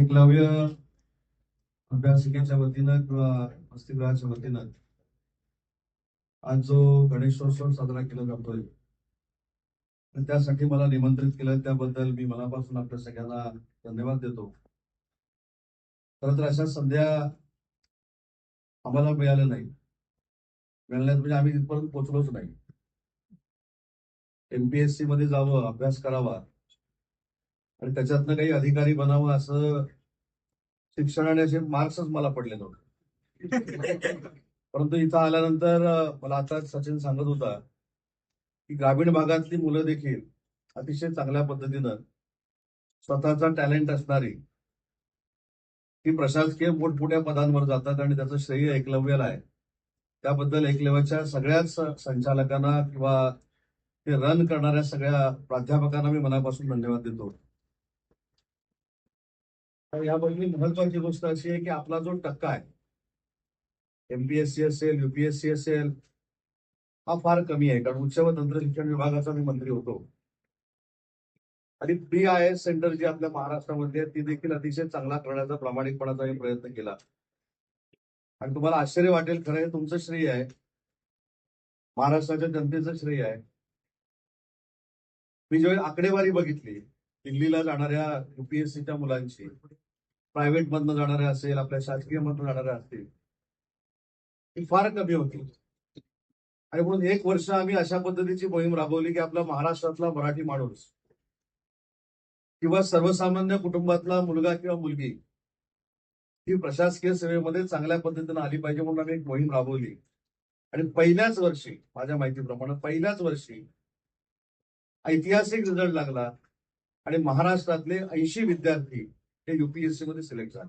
एकलव्य अभ्यासिकेच्या वतीनं किंवा वसतिगृहाच्या वतीनं आज जो गणेशोत्सव साजरा केला जातोय त्यासाठी मला निमंत्रित केलं. त्याबद्दल मी मनापासून आपल्या सगळ्यांना धन्यवाद देतो. खरं तर अशा संध्या आम्हाला मिळाल्या नाही मिळाल्यात म्हणजे आम्ही तिथपर्यंत पोहोचलोच नाही. एमपीएससी मध्ये जावं अभ्यास करावा आणि त्याच्यातनं काही अधिकारी बनावं असं शिक्षणाने असे मार्क्सच मला पडले नव्हते. परंतु इथं आल्यानंतर मला आता सचिन सांगत होता की ग्रामीण भागातली मुलं देखील अतिशय चांगल्या पद्धतीनं स्वतःचा टॅलेंट असणारी ती प्रशासकीय मोठमोठ्या पदांवर जातात आणि त्याचं श्रेय एकलव्याला आहे. त्याबद्दल एकलव्याच्या सगळ्याच संचालकांना किंवा ते रन करणाऱ्या सगळ्या प्राध्यापकांना मी मनापासून धन्यवाद देतो. यामध्ये महत्वाची गोष्ट अशी आहे की आपला जो टक्का आहे एमपीएससी असेल युपीएससी असेल हा फार कमी आहे. कारण उच्च व तंत्रशिक्षण विभागाचा मी मंत्री होतो. आणि बी आय एस सेंटर जी आपल्या महाराष्ट्रामध्ये ती देखील अतिशय चांगला करण्याचा प्रामाणिकपणाचा मी प्रयत्न केला. आणि तुम्हाला आश्चर्य वाटेल खरं हे तुमचं श्रेय आहे. महाराष्ट्राच्या जनतेचं श्रेय आहे. मी ज्यावेळी आकडेवारी बघितली दिल्लीला जाणाऱ्या युपीएससीच्या मुलांची प्रायव्हेट मधनं जाणाऱ्या असेल आपल्या शासकीय मधनं जाणाऱ्या असतील ती फार कमी होती. आणि म्हणून एक वर्ष आम्ही अशा पद्धतीची मोहीम राबवली की आपला महाराष्ट्रातला मराठी माणूस किंवा सर्वसामान्य कुटुंबातला मुलगा किंवा मुलगी ही प्रशासकीय सेवेमध्ये चांगल्या पद्धतीनं आली पाहिजे म्हणून आम्ही एक मोहीम राबवली. आणि पहिल्याच वर्षी माझ्या माहितीप्रमाणे पहिल्याच वर्षी ऐतिहासिक रिझल्ट लागला आणि महाराष्ट्रातले ऐंशी विद्यार्थी हे युपीएससी मध्ये सिलेक्ट झाले.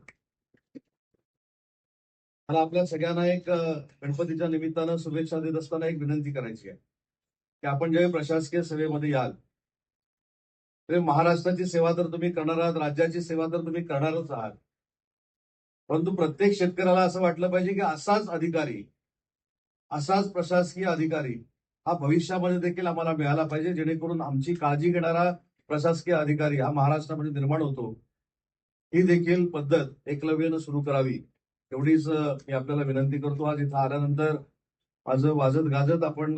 मला आपल्या सगळ्यांना एक गणपतीच्या निमित्तानं शुभेच्छा देत असताना एक विनंती करायची आहे. की आपण ज्यावेळी प्रशासकीय सेवेमध्ये याल महाराष्ट्राची सेवा तर तुम्ही करणार आहात राज्याची सेवा तर तुम्ही करणारच आहात. परंतु प्रत्येक शेतकऱ्याला असं वाटलं पाहिजे की असाच अधिकारी असाच प्रशासकीय अधिकारी हा भविष्यामध्ये देखील आम्हाला मिळाला पाहिजे जेणेकरून आमची काळजी घेणारा प्रशासकीय अधिकारी हा महाराष्ट्रामध्ये निर्माण होतो. ही देखील पद्धत एकलव्यानं सुरू करावी. एवढीच मी आपल्याला विनंती करतो. आज इथं आल्यानंतर माझं वाजत गाजत आपण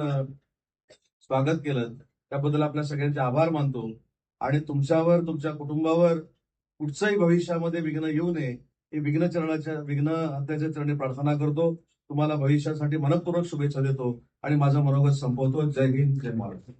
स्वागत केलं. त्याबद्दल आपल्या सगळ्यांचे आभार मानतो. आणि तुमच्यावर तुमच्या कुटुंबावर कुठचंही भविष्यामध्ये विघ्न येऊ नये हे विघ्न चरणाच्या विघ्न हत्याच्या चरणी प्रार्थना करतो. तुम्हाला भविष्यासाठी मनपूर्वक शुभेच्छा देतो. आणि माझा मनोगत संपवतो. जय हिंद जय महाराष्ट्र.